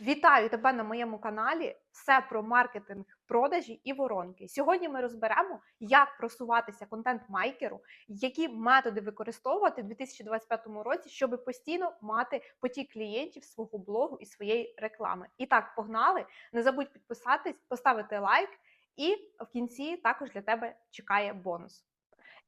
Вітаю тебе на моєму каналі. Все про маркетинг, продажі і воронки. Сьогодні ми розберемо, як просуватися контент-майкеру, які методи використовувати в 2025 році, щоб постійно мати потік клієнтів свого блогу і своєї реклами. І так, погнали! Не забудь підписатись, поставити лайк, і в кінці також для тебе чекає бонус.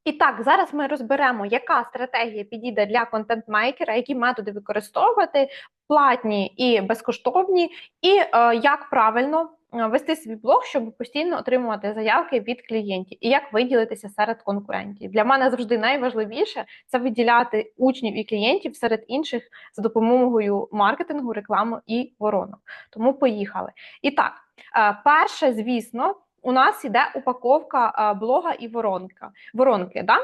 І так, зараз ми розберемо, яка стратегія підійде для контент-мейкера, які методи використовувати, платні і безкоштовні, і е, як правильно е, вести свій блог, щоб постійно отримувати заявки від клієнтів, і як виділитися серед конкурентів. Для мене завжди найважливіше це виділяти учнів і клієнтів серед інших за допомогою маркетингу, реклами і воронок. Тому поїхали. І так, е, перше, звісно. У нас іде упаковка блога і воронка. Воронки, да?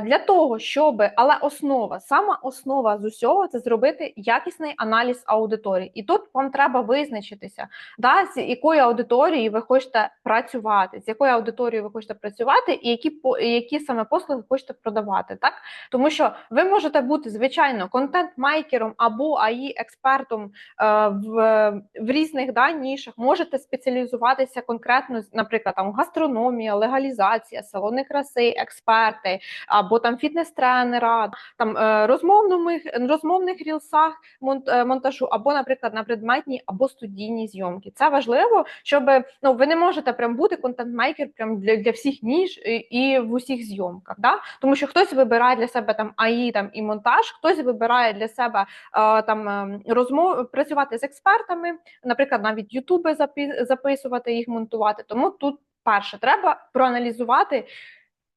для того, щоб, але основа, сама основа з усього це зробити якісний аналіз аудиторії. І тут вам треба визначитися, да, з якою аудиторією ви хочете працювати, з якою аудиторією ви хочете працювати, і які які саме послуги хочете продавати. Так? Тому що ви можете бути, звичайно, контент-майкером або АІ експертом е, в, в різних да, нішах, можете спеціалізуватися конкретно наприклад, там гастрономія, легалізація, салони краси, експерти, або там фітнес-тренера, там е, розмовних розмовних рілсах монт, монтажу, або, наприклад, на предметній або студійній зйомки. Це важливо, щоб ну ви не можете прям бути контент-мейкер прям для для всіх ніж і, і в усіх зйомках. Да? Тому що хтось вибирає для себе там АІ там і монтаж, хтось вибирає для себе е, там розмов працювати з експертами, наприклад, навіть ютуби записувати їх монтувати. Тому тут перше треба проаналізувати.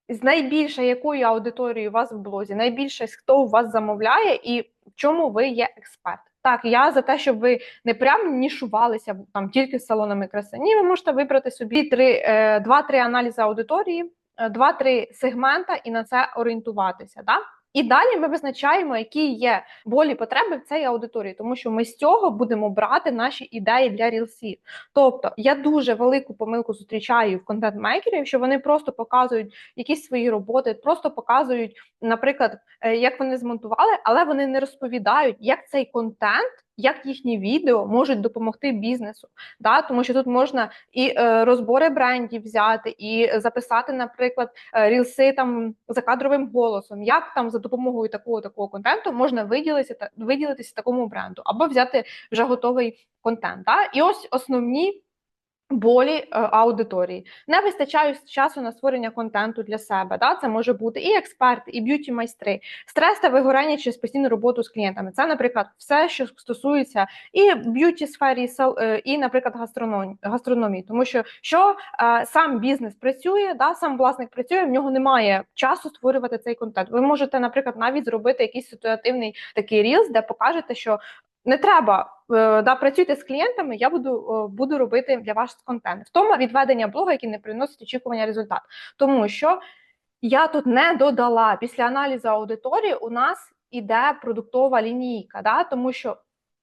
З найбільше якою аудиторією у вас в блозі, найбільше хто у вас замовляє, і в чому ви є експерт. Так, я за те, щоб ви не прям нішувалися там тільки з салонами краси. Ні, ви можете вибрати собі три, е, два-три аналізи аудиторії, е, два-три сегмента і на це орієнтуватися. Да? І далі ми визначаємо, які є болі потреби в цій аудиторії, тому що ми з цього будемо брати наші ідеї для рілсів. Тобто я дуже велику помилку зустрічаю в контент-мейкерів, що вони просто показують якісь свої роботи, просто показують, наприклад, е, як вони змонтували, але вони не розповідають, як цей контент як їхні відео можуть допомогти бізнесу, да? тому що тут можна і е, розбори брендів взяти, і записати, наприклад, е, рілси там за кадровим голосом, як там за допомогою такого такого контенту можна виділитися виділитися такому бренду, або взяти вже готовий контент. Да? І ось основні. Болі е, аудиторії не вистачає часу на створення контенту для себе. Да? Це може бути і експерти, і б'юті майстри, стрес та вигорання через постійну роботу з клієнтами. Це, наприклад, все, що стосується і б'юті сфері, е, і, наприклад, гастрономії. Тому що що е, сам бізнес працює, да, сам власник працює, в нього немає часу створювати цей контент. Ви можете, наприклад, навіть зробити якийсь ситуативний такий рілз, де покажете, що не треба е, да, працюйте з клієнтами, я буду буду робити для вас контент. В тому відведення блога, який не приносить очікування результат. Тому що я тут не додала після аналізу аудиторії, у нас іде продуктова лінійка, да, тому що.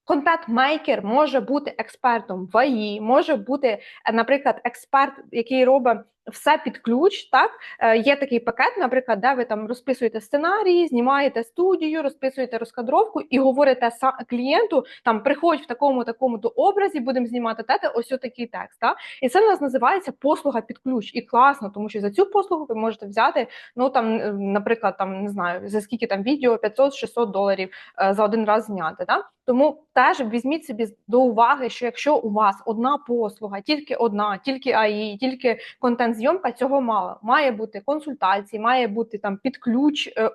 Контент-мейкер може бути експертом в АІ, може бути, наприклад, експерт, який робить все під ключ. Так е, є такий пакет, наприклад, де ви там розписуєте сценарії, знімаєте студію, розписуєте розкадровку і говорите клієнту, там приходь в такому такому то образі, будемо знімати тете, ось такий текст. Так? І це в нас називається послуга під ключ. І класно, тому що за цю послугу ви можете взяти, ну там, наприклад, там не знаю за скільки там відео 500-600 доларів е, за один раз зняти. Так? Тому теж візьміть собі до уваги, що якщо у вас одна послуга, тільки одна, тільки АІ, тільки контент зйомка цього мало. Має бути консультації, має бути там під ключ е,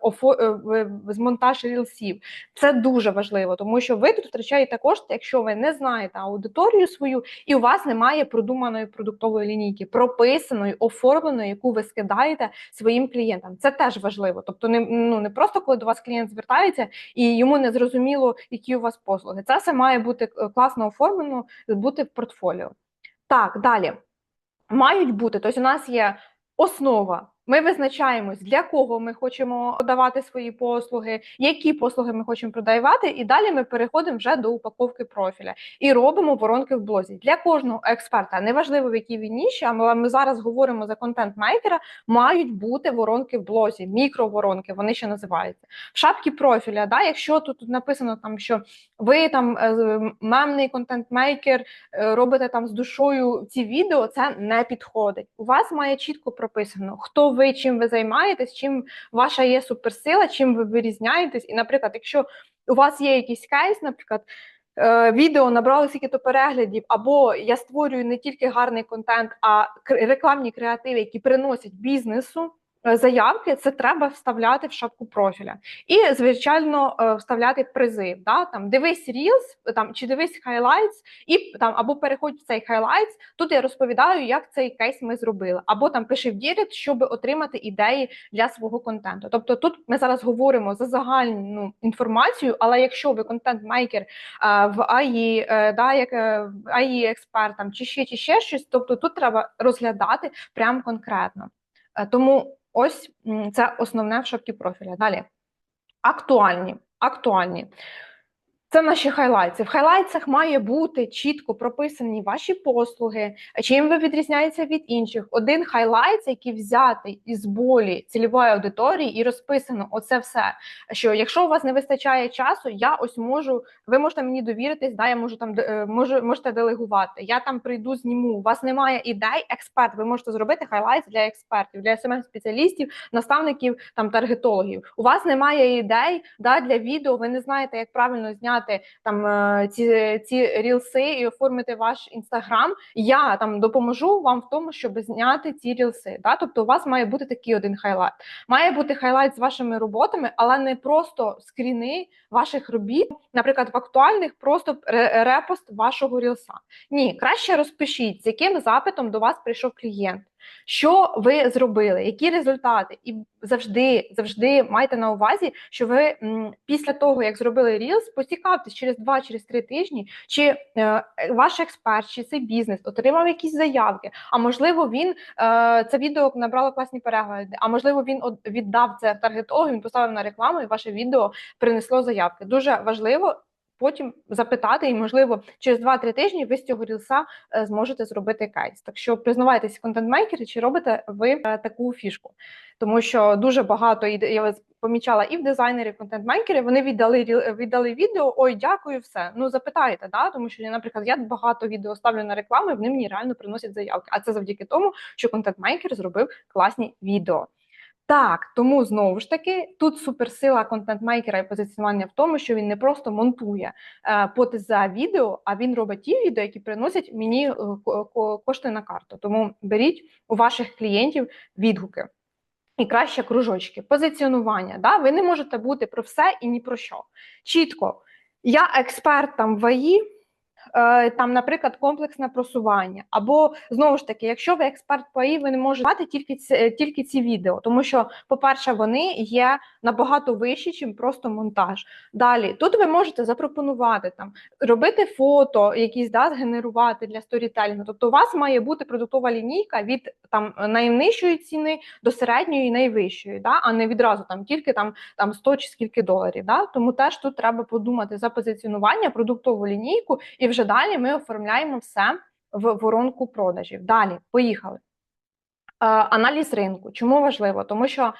е, з монтаж рілсів. Це дуже важливо, тому що ви тут втрачаєте кошти, якщо ви не знаєте аудиторію свою, і у вас немає продуманої продуктової лінійки, прописаної, оформленої, яку ви скидаєте своїм клієнтам. Це теж важливо. Тобто, не ну не просто коли до вас клієнт звертається і йому не зрозуміло, які у вас послуги. Це все має бути е, класно оформлено, бути в портфоліо. Так, далі мають бути. Тобто, у нас є основа Ми визначаємось, для кого ми хочемо подавати свої послуги, які послуги ми хочемо продавати, і далі ми переходимо вже до упаковки профіля і робимо воронки в блозі. Для кожного експерта, неважливо в якій він ніші, але ми зараз говоримо за контент-мейкера, мають бути воронки в блозі, мікроворонки, вони ще називаються. В шапці профіля, да, якщо тут написано, там, що ви там е, мемний контент-мейкер, е, робите там з душою ці відео, це не підходить. У вас має чітко прописано, хто ви, чим ви займаєтесь, чим ваша є суперсила, чим ви вирізняєтесь. І, наприклад, якщо у вас є якийсь кейс, наприклад. е, Відео набрали скільки-то переглядів, або я створюю не тільки гарний контент, а рекламні креативи, які приносять бізнесу заявки, це треба вставляти в шапку профіля. І, звичайно, е, вставляти призив. Да? Там дивись Reels, там чи дивись highlights, і там або переходь в цей highlights. Тут я розповідаю, як цей кейс ми зробили, або там пиши в Дірект, щоб отримати ідеї для свого контенту. Тобто, тут ми зараз говоримо за загальну інформацію, але якщо ви контент-мейкер е, в АІ, е, да, як е, АІ експерт там чи ще чи ще щось, тобто тут треба розглядати прям конкретно. Е, Тому ось це основне в шапці профіля. Далі актуальні. Актуальні. Це наші хайлайти. В хайлайтсах має бути чітко прописані ваші послуги, чим ви відрізняєтеся від інших. Один хайлайт, який взятий із болі цільової аудиторії, і розписано оце все. Що якщо у вас не вистачає часу, я ось можу, ви можете мені довіритись, да, я можу там е, можу, можете делегувати. Я там прийду, зніму. У вас немає ідей, експерт. Ви можете зробити хайлайт для експертів, для самих спеціалістів, наставників там таргетологів. У вас немає ідей да, для відео. Ви не знаєте, як правильно зняти там е, ці, ці рілси і оформити ваш інстаграм. Я там допоможу вам в тому, щоб зняти ці рілси. Да? Тобто, у вас має бути такий один хайлайт. Має бути хайлайт з вашими роботами, але не просто скріни ваших робіт, наприклад, в актуальних просто репост вашого рілса. Ні, краще розпишіть, з яким запитом до вас прийшов клієнт. Що ви зробили, які результати, і завжди, завжди майте на увазі, що ви після того, як зробили Reels, поцікавтесь через 2 через 3 тижні, чи е, ваш експерт, чи цей бізнес отримав якісь заявки. А можливо, він е, це відео набрало класні перегляди. А можливо, він віддав це в таргетологу, він поставив на рекламу, і ваше відео принесло заявки. Дуже важливо. Потім запитати, і можливо через 2-3 тижні ви з цього рілса е, зможете зробити кейс. Так що признавайтесь контент-мейкери, чи робите ви е, таку фішку, тому що дуже багато я помічала і в дизайнерів, контент-мейкери, вони віддали ріл- віддали відео. Ой, дякую, все. Ну запитайте, да, тому що наприклад, я багато відео ставлю на рекламу, вони мені реально приносять заявки. А це завдяки тому, що контент-мейкер зробив класні відео. Так, тому знову ж таки тут суперсила контент-мейкера і позиціонування в тому, що він не просто монтує е, поти за відео, а він робить ті відео, які приносять мені е, ко- ко- кошти на карту. Тому беріть у ваших клієнтів відгуки. І краще кружочки, позиціонування. Да? Ви не можете бути про все і ні про що. Чітко, я експерт там в АІ, там, наприклад, комплексне просування. Або знову ж таки, якщо ви експерт по АІ, ви не можете мати тільки ці, е, тільки ці відео, тому що, по-перше, вони є набагато вищі, ніж просто монтаж. Далі тут ви можете запропонувати там робити фото, якісь да, згенерувати для сторітелінгу. Тобто, у вас має бути продуктова лінійка від там найнижчої ціни до середньої найвищої, да, а не відразу там тільки там, там 100 чи скільки доларів. Да? Тому теж тут треба подумати за позиціонування, продуктову лінійку, і вже далі ми оформляємо все в воронку продажів. Далі, поїхали. Е, аналіз ринку. Чому важливо? Тому що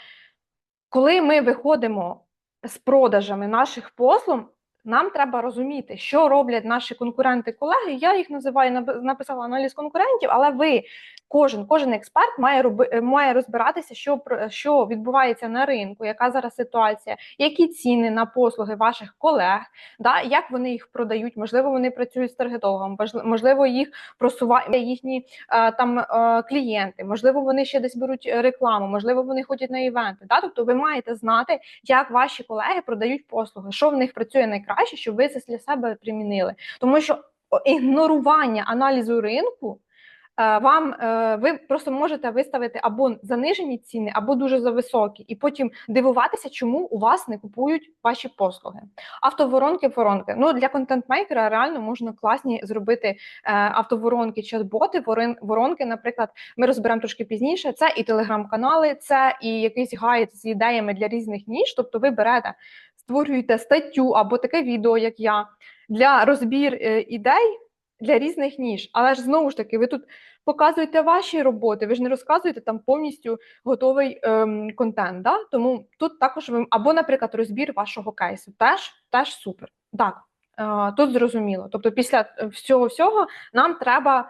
коли ми виходимо з продажами наших послуг, нам треба розуміти, що роблять наші конкуренти-колеги. Я їх називаю нап- написала аналіз конкурентів, але ви, кожен, кожен експерт має роби, е, має розбиратися, що що відбувається на ринку, яка зараз ситуація, які ціни на послуги ваших колег, да, як вони їх продають. Можливо, вони працюють з таргетологом, можливо, їх просувають їхні е, там е, клієнти, можливо, вони ще десь беруть рекламу, можливо, вони ходять на івенти. Да? Тобто, ви маєте знати, як ваші колеги продають послуги, що в них працює найкраще, щоб ви це для себе примінили. Тому що ігнорування аналізу ринку вам е, ви просто можете виставити або занижені ціни, або дуже зависокі, і потім дивуватися, чому у вас не купують ваші послуги. Автоворонки, воронки. Ну для контент-мейкера реально можна класні зробити е, автоворонки, чат-боти, ворон- воронки. Наприклад, ми розберемо трошки пізніше. Це і телеграм-канали, це і якийсь гайд з ідеями для різних ніж. Тобто, ви берете, створюєте статтю або таке відео, як я, для розбір е, ідей для різних ніж. Але ж знову ж таки, ви тут показуєте ваші роботи, ви ж не розказуєте там повністю готовий ем, контент. Да? Тому тут також ви або, наприклад, розбір вашого кейсу. Теж теж супер. Так, е, тут зрозуміло. Тобто, після всього всього нам треба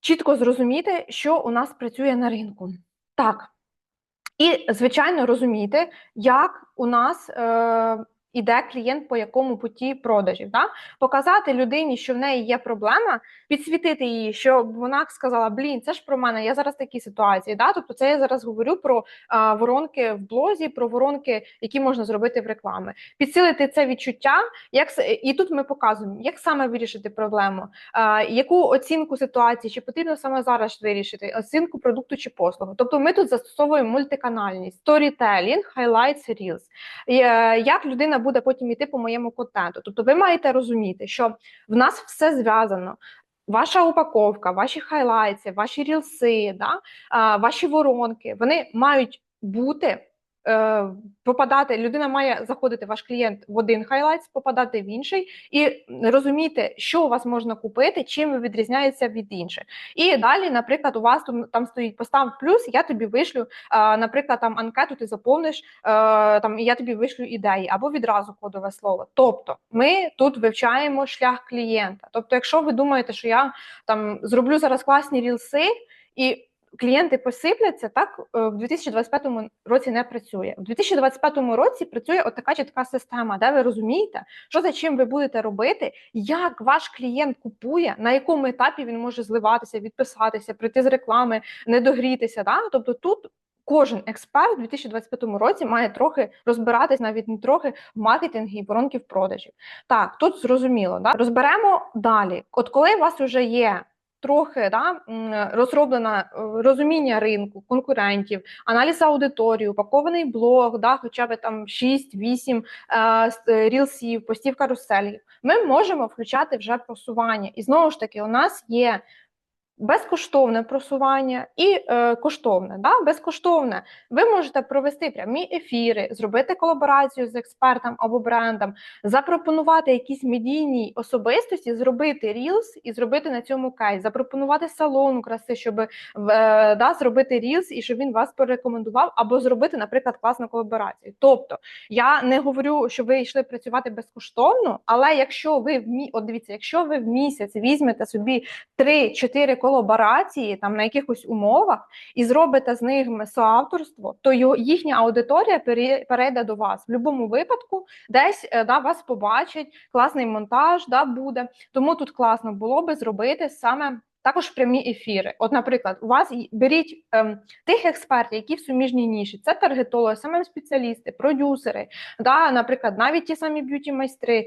чітко зрозуміти, що у нас працює на ринку. Так. І, звичайно, розуміти, як у нас е, іде клієнт по якому путі продажів. Да? Показати людині, що в неї є проблема, підсвітити її, щоб вона сказала: Блін, це ж про мене, я зараз в такій ситуації. Да? Тобто, це я зараз говорю про е, воронки в блозі, про воронки, які можна зробити в рекламі. Підсилити це відчуття, як і тут ми показуємо, як саме вирішити проблему, е, яку оцінку ситуації, чи потрібно саме зараз вирішити оцінку продукту чи послугу. Тобто, ми тут застосовуємо мультиканальність, сторітелінг, reels. Е, як людина буде потім іти по моєму контенту. Тобто, ви маєте розуміти, що в нас все зв'язано. Ваша упаковка, ваші хайлайти, ваші рілси, да, ваші воронки, вони мають бути. Е, Попадати, людина має заходити ваш клієнт в один хайлайт, попадати в інший, і розуміти, що у вас можна купити, чим ви відрізняєтеся від інших. І далі, наприклад, у вас там, там стоїть постав плюс, я тобі вишлю, е, наприклад, там анкету ти заповниш, е, там я тобі вишлю ідеї, або відразу кодове слово. Тобто, ми тут вивчаємо шлях клієнта. Тобто, якщо ви думаєте, що я там зроблю зараз класні рілси і клієнти посипляться, так е, в 2025 році не працює. У 2025 році працює отака чітка система, де ви розумієте, що за чим ви будете робити, як ваш клієнт купує, на якому етапі він може зливатися, відписатися, прийти з реклами, не догрітися. Да? Тобто тут. Кожен експерт у 2025 році має трохи розбиратись, навіть не трохи в маркетингі і воронки в продажі. Так, тут зрозуміло. Да? Розберемо далі. От коли у вас вже є трохи да, розроблена е, розуміння ринку, конкурентів, аналіз аудиторії, упакований блог, да, хоча б там 6-8 е, е, рілсів, постів каруселів, ми можемо включати вже просування. І знову ж таки, у нас є безкоштовне просування і е, коштовне. Да? Безкоштовне. Ви можете провести прямі ефіри, зробити колаборацію з експертом або брендом, запропонувати якісь медійні особистості, зробити рілс і зробити на цьому кейс, запропонувати салон краси, щоб е, да, зробити рілс і щоб він вас порекомендував, або зробити, наприклад, класну колаборацію. Тобто я не говорю, що ви йшли працювати безкоштовно, але якщо ви в мі... От дивіться, якщо ви в місяць візьмете собі 3-4 колаборації там на якихось умовах і зробите з ними соавторство, то їхня аудиторія пере- перейде до вас в будь-якому випадку, десь е, да, вас побачать, класний монтаж да, буде. Тому тут класно було би зробити саме. Також прямі ефіри. От, наприклад, у вас беріть ем, тих експертів, які в суміжній ніші, це таргетологи, саме спеціалісти, продюсери, да, наприклад, навіть ті самі б'юті майстри.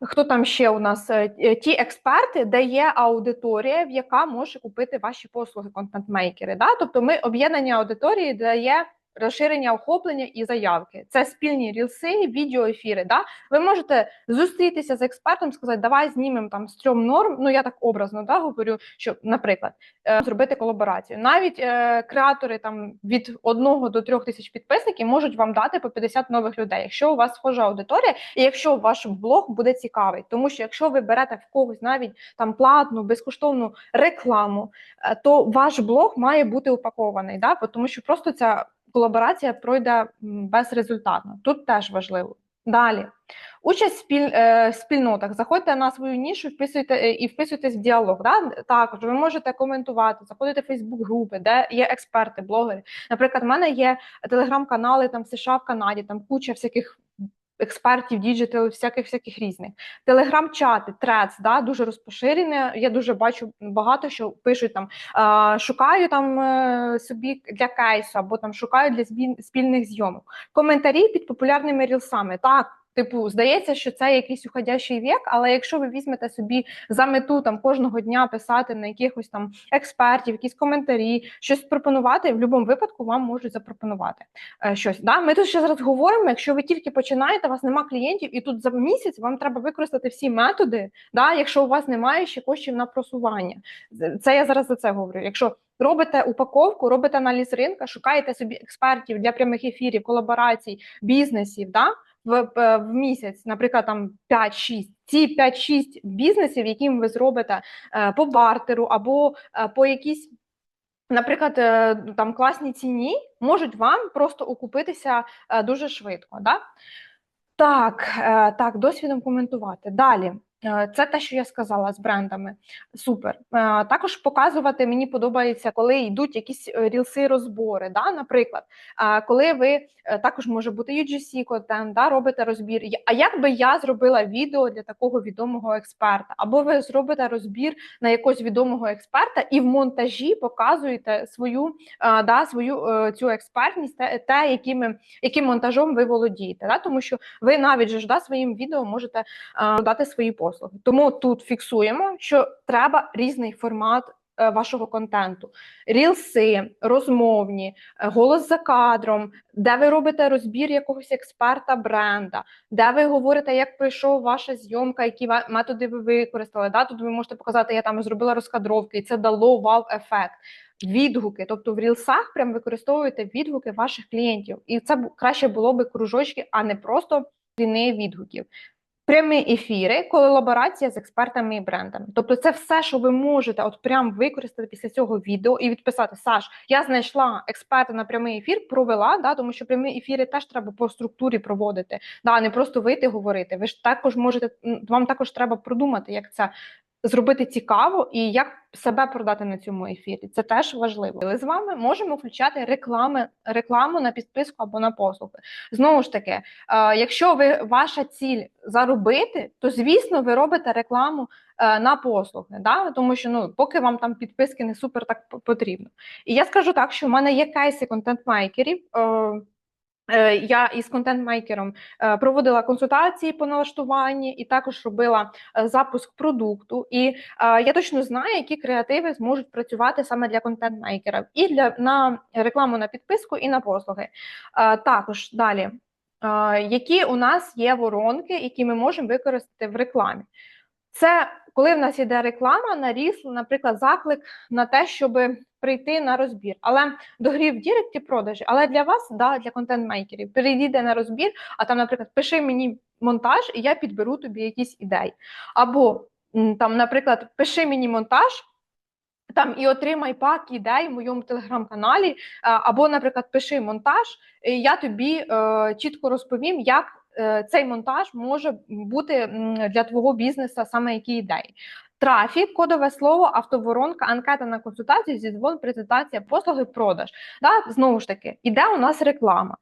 Хто там ще у нас Е, е, ті експерти, де є аудиторія, в яка може купити ваші послуги контент-мейкери. Да? Тобто, ми об'єднання аудиторії дає розширення охоплення і заявки. Це спільні рілси, відеоефіри. Да? Ви можете зустрітися з експертом, сказати, давай знімемо там з трьом норм. Ну я так образно да, говорю, що, наприклад, е, зробити колаборацію. Навіть е, креатори там від 1 до 3 тисяч підписників можуть вам дати по 50 нових людей, якщо у вас схожа аудиторія, і якщо ваш блог буде цікавий. Тому що якщо ви берете в когось навіть там платну, безкоштовну рекламу, е, то ваш блог має бути упакований, да? тому що просто ця колаборація пройде безрезультатно. Тут теж важливо. Далі. Участь в спіль, е, спільнотах. Заходьте на свою нішу, вписуйте е, і вписуйтесь в діалог. Да? Також ви можете коментувати, заходити в Фейсбук-групи, де є експерти, блогери. Наприклад, в мене є телеграм-канали там в США, в Канаді, там куча всяких експертів, діджитал, всяких всяких різних. Телеграм-чати, трец, да, дуже розпоширене. Я дуже бачу багато, що пишуть там е, шукаю там е, собі для кейсу, або там шукаю для спільних зйомок. Коментарі під популярними рілсами. Так, Типу, здається, що це якийсь уходящий вік, але якщо ви візьмете собі за мету там кожного дня писати на якихось там експертів, якісь коментарі, щось пропонувати, в будь-якому випадку вам можуть запропонувати е, щось. Да? Ми тут ще зараз говоримо, якщо ви тільки починаєте, у вас нема клієнтів, і тут за місяць вам треба використати всі методи, да? якщо у вас немає ще коштів на просування. Це я зараз за це говорю. Якщо робите упаковку, робите аналіз ринка, шукаєте собі експертів для прямих ефірів, колаборацій, бізнесів, да? В, в місяць, наприклад, там 5-6. Ці 5-6 бізнесів, яким ви зробите е, по бартеру або е, по якійсь, наприклад, е, там класній ціні, можуть вам просто окупитися е, дуже швидко. Да? Так, е, так, досвідом коментувати. Далі. Е, Це те, що я сказала з брендами. Супер. Е, Також показувати мені подобається, коли йдуть якісь е, рілси розбори. Да? Наприклад, коли ви також може бути UGC контент, да? робите розбір. А як би я зробила відео для такого відомого експерта? Або ви зробите розбір на якогось відомого експерта і в монтажі показуєте свою, да, свою цю експертність, те, якими, яким монтажом ви володієте. Да? Тому що ви навіть ж да, своїм відео можете дати свої послуги. Тому тут фіксуємо, що треба різний формат е, вашого контенту: рілси, розмовні, е, голос за кадром, де ви робите розбір якогось експерта бренда, де ви говорите, як пройшов ваша зйомка, які методи ви використали. Да? Тут ви можете показати, я там зробила розкадровки, і це дало вау-ефект. Відгуки, тобто в рілсах прям використовуєте відгуки ваших клієнтів, і це краще було би кружочки, а не просто лінії відгуків. Прямі ефіри, колаборація з експертами і брендами. Тобто, це все, що ви можете от прям використати після цього відео і відписати. Саш, я знайшла експерта на прямий ефір, провела, да, тому що прямі ефіри теж треба по структурі проводити, да, не просто вийти говорити. Ви ж також можете вам також треба продумати, як це зробити цікаво і як себе продати на цьому ефірі. Це теж важливо. Ми з вами можемо включати реклами, рекламу на підписку або на послуги. Знову ж таки, е, якщо ви ваша ціль заробити, то звісно ви робите рекламу е, на послуги, да? тому що ну поки вам там підписки не супер так потрібно. І я скажу так, що в мене є кейси контент-мейкерів. Е, Я із контент-мейкером е, проводила консультації по налаштуванні і також робила е, запуск продукту. І я точно знаю, які креативи зможуть працювати саме для контент-мейкера і для на рекламу на підписку, і на послуги. Також далі, які у нас є воронки, які ми можемо використати в рекламі. Це коли в нас іде реклама на ріс, наприклад, заклик на те, щоб прийти на розбір. Але до грі в Діректі продажі. Але для вас, да, для контент-мейкерів, перейдіть на розбір, а там, наприклад, пиши мені монтаж, і я підберу тобі якісь ідеї. Або там, наприклад, пиши мені монтаж. Там і отримай пак ідей в моєму телеграм-каналі, або, наприклад, пиши монтаж, і я тобі е, чітко розповім, як е, цей монтаж може бути для твого бізнесу саме які ідеї. Трафік, кодове слово, автоворонка, анкета на консультацію, зідзвон, презентація, послуги, продаж. Да? Знову ж таки, іде у нас реклама.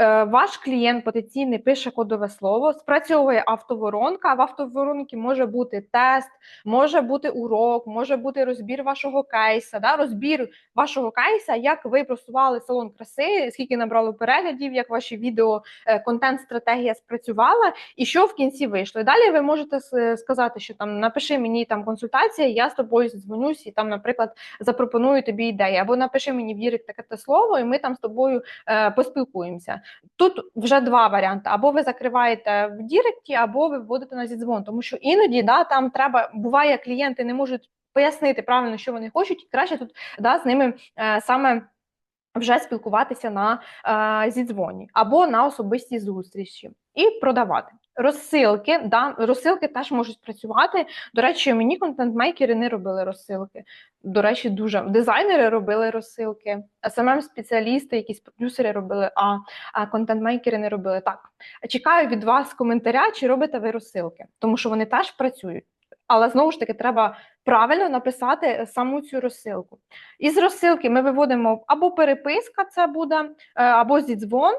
Е, Ваш клієнт потенційний пише кодове слово, спрацьовує автоворонка. В автоворонці може бути тест, може бути урок, може бути розбір вашого кейса, да? розбір вашого кейса, як ви просували салон краси, скільки набрало переглядів, як ваші відео, е, контент-стратегія спрацювала, і що в кінці вийшло. І далі ви можете сказати, що там напиши мені там консультація, я з тобою дзвонюсь і там, наприклад, запропоную тобі ідеї, або напиши мені в Дірект таке слово, і ми там з тобою е, поспілкуємося. Тут вже два варіанти: або ви закриваєте в Діректі, або ви вводите на зідзвон, тому що іноді да, там треба буває, клієнти не можуть пояснити правильно, що вони хочуть, і краще тут да, з ними е, саме. Вже спілкуватися на е, зідзвоні або на особистій зустрічі і продавати розсилки. Да, розсилки теж можуть працювати. До речі, мені контент-мейкери не робили розсилки. До речі, дуже дизайнери робили розсилки, smm спеціалісти, якісь продюсери робили, а, контент-мейкери не робили. Так чекаю від вас коментаря, чи робите ви розсилки, тому що вони теж працюють. Але знову ж таки, треба правильно написати саму цю розсилку. Із розсилки ми виводимо або переписка, це буде, е, або зідзвон,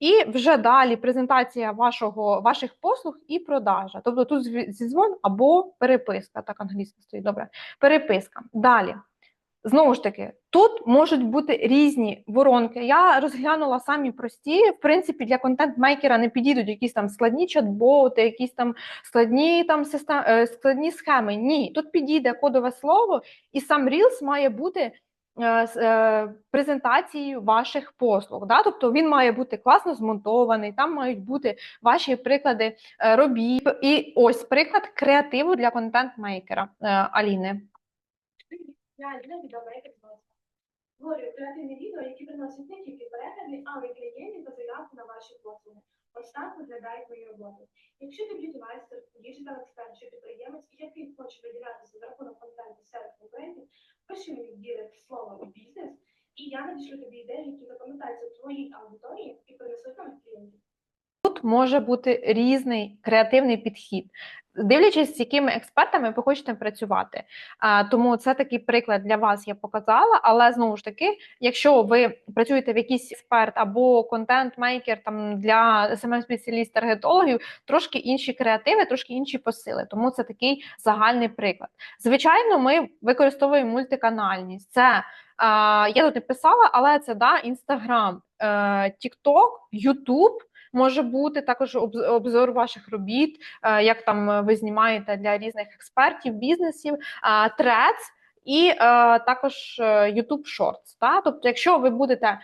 і вже далі презентація вашого, ваших послуг і продажа. Тобто тут зідзвон або переписка, так англійська стоїть добре. Переписка. Далі. Знову ж таки, тут можуть бути різні воронки. Я розглянула самі прості. В принципі, для контент-мейкера не підійдуть якісь там складні чат-боти, якісь там складні там систем, е, складні схеми. Ні, тут підійде кодове слово, і сам Reels має бути е, е, презентацією ваших послуг. Да? Тобто він має бути класно змонтований, там мають бути ваші приклади е, робіт. І ось приклад креативу для контент-мейкера Аліни. Москви. Креативні відео, які приносять не тільки перегляди, але й клієнтів та заявки на ваші послуги. Ось так виглядають мої роботи. Якщо ти б'юті-майстер, діджитал експерт чи підприємець, який хоче виділятися за рахунок контенту серед конкурентів, пиши мені в слово бізнес, і я надішлю тобі ідеї, які запам'ятаються твоїй аудиторії і принесуть нам клієнтів. Тут може бути різний креативний підхід, дивлячись, з якими експертами ви хочете працювати. А, тому це такий приклад для вас я показала. Але знову ж таки, якщо ви працюєте в якийсь експерт або контент-мейкер там для smm спеціаліст таргетологів, трошки інші креативи, трошки інші посили. Тому це такий загальний приклад. Звичайно, ми використовуємо мультиканальність. Це а, я тут не писала, але це да, Інстаграм, TikTok, YouTube, може бути також обз- обзор ваших робіт, е, як там е, ви знімаєте для різних експертів, бізнесів, трец. І е, також YouTube Shorts. Та? Тобто, якщо ви будете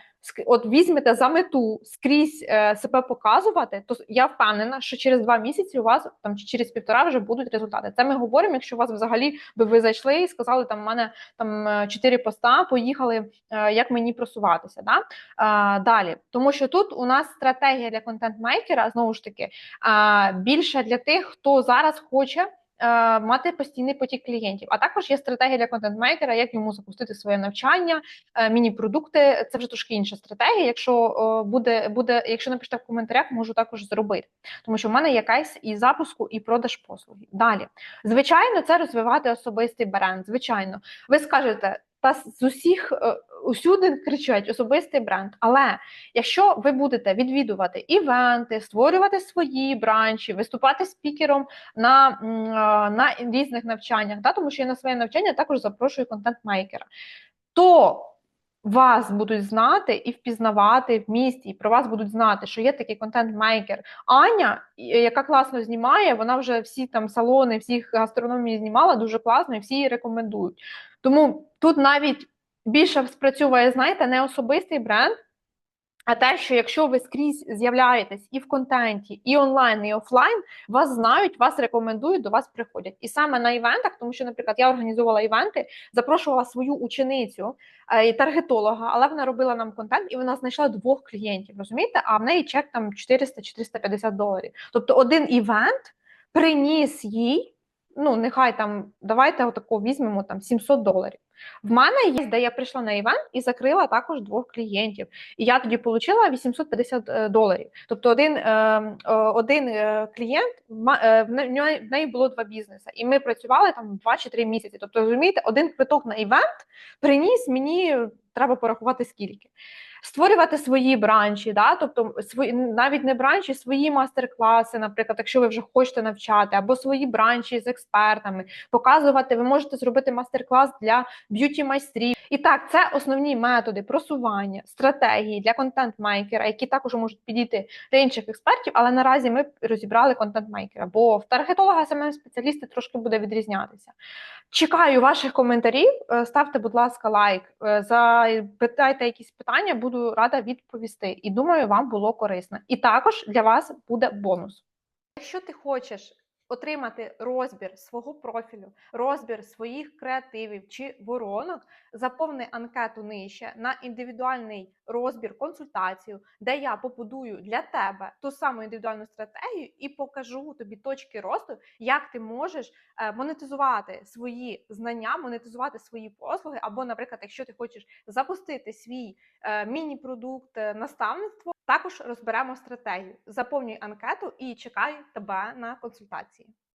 от візьмете за мету скрізь е, себе показувати, то я впевнена, що через два місяці у вас там чи через півтора вже будуть результати. Це ми говоримо, якщо у вас взагалі би ви зайшли і сказали, там в мене там е, чотири поста, поїхали, е, як мені просуватися. Да? А, далі, тому що тут у нас стратегія для контент-мейкера знову ж таки а, більше для тих, хто зараз хоче. Е, Мати постійний потік клієнтів, а також є стратегія для контент-мейкера, як йому запустити своє навчання, е, міні-продукти. Це вже трошки інша стратегія. Якщо е, буде, буде, якщо напишете в коментарях, можу також зробити, тому що в мене якась і запуску, і продаж послуги. Далі, звичайно, це розвивати особистий бренд. Звичайно, ви скажете, та з усіх е, усюди кричать особистий бренд. Але якщо ви будете відвідувати івенти, створювати свої бранчі, виступати спікером на, е, на різних навчаннях, да, тому що я на своє навчання також запрошую контент-мейкера, то вас будуть знати і впізнавати в місті, і про вас будуть знати, що є такий контент-мейкер Аня, яка класно знімає, вона вже всі там салони, всіх гастрономії знімала дуже класно, і всі її рекомендують. Тому тут навіть більше спрацьовує, знаєте, не особистий бренд, а те, що якщо ви скрізь з'являєтесь і в контенті, і онлайн, і офлайн, вас знають, вас рекомендують, до вас приходять. І саме на івентах, тому що, наприклад, я організовувала івенти, запрошувала свою ученицю е, і таргетолога, але вона робила нам контент, і вона знайшла двох клієнтів. Розумієте? А в неї чек там 400-450 доларів. Тобто один івент приніс їй. Ну, нехай там давайте отако візьмемо там 700 доларів. В мене є, де я прийшла на івент і закрила також двох клієнтів. І я тоді отримала 850 е, доларів. Тобто один, е, е, один клієнт, в неї було два бізнеси, і ми працювали там 2 чи 3 місяці. Тобто, розумієте, один квиток на івент приніс мені, треба порахувати скільки. Створювати свої бранчі, да? тобто свої, навіть не бранчі, свої мастер-класи, наприклад, якщо ви вже хочете навчати, або свої бранчі з експертами, показувати, ви можете зробити мастер-клас для б'юті-майстрів. І так, це основні методи просування, стратегії для контент-мейкера, які також можуть підійти для інших експертів, але наразі ми розібрали контент-мейкера, бо в таргетолога саме спеціалісти трошки буде відрізнятися. Чекаю ваших коментарів. е, Ставте, будь ласка, лайк, е, запитайте якісь питання, буду рада відповісти. І думаю, вам було корисно. І також для вас буде бонус. Якщо ти хочеш отримати розбір свого профілю, розбір своїх креативів чи воронок, заповни анкету нижче на індивідуальний розбір, консультацію, де я побудую для тебе ту саму індивідуальну стратегію і покажу тобі точки росту, як ти можеш е, монетизувати свої знання, монетизувати свої послуги, або, наприклад, якщо ти хочеш запустити свій е, міні-продукт, е, наставництво, також розберемо стратегію. Заповнюй анкету і чекаю тебе на консультації.